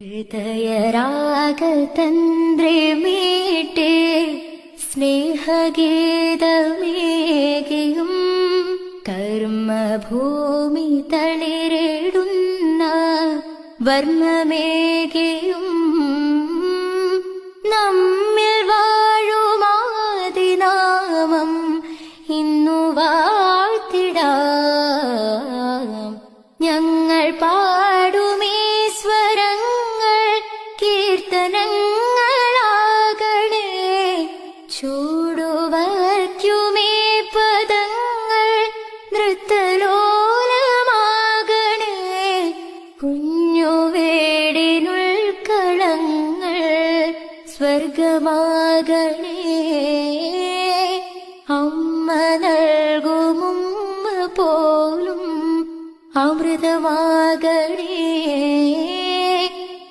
ഹൃദയരാഗതന്ത്രി മീട്ടേ സ്നേഹഗീതമേകിയും കർമ്മഭൂമി തളിരിടുന്ന വർണമേകിയും നമ്മിൽ വാഴുമാതിനാമം ഇന്നു വാഴ്ത്തിടാം ഞങ്ങൾ പാടുമേ ചൂടുവയ്ക്കുമേ പദങ്ങൾ നൃത്തലോലമാകണേ. കുഞ്ഞു വേടിനുൾക്കളങ്ങൾ സ്വർഗമാകണേ. അമ്മ നൽകുമുമ്പ് പോലും അമൃതമായി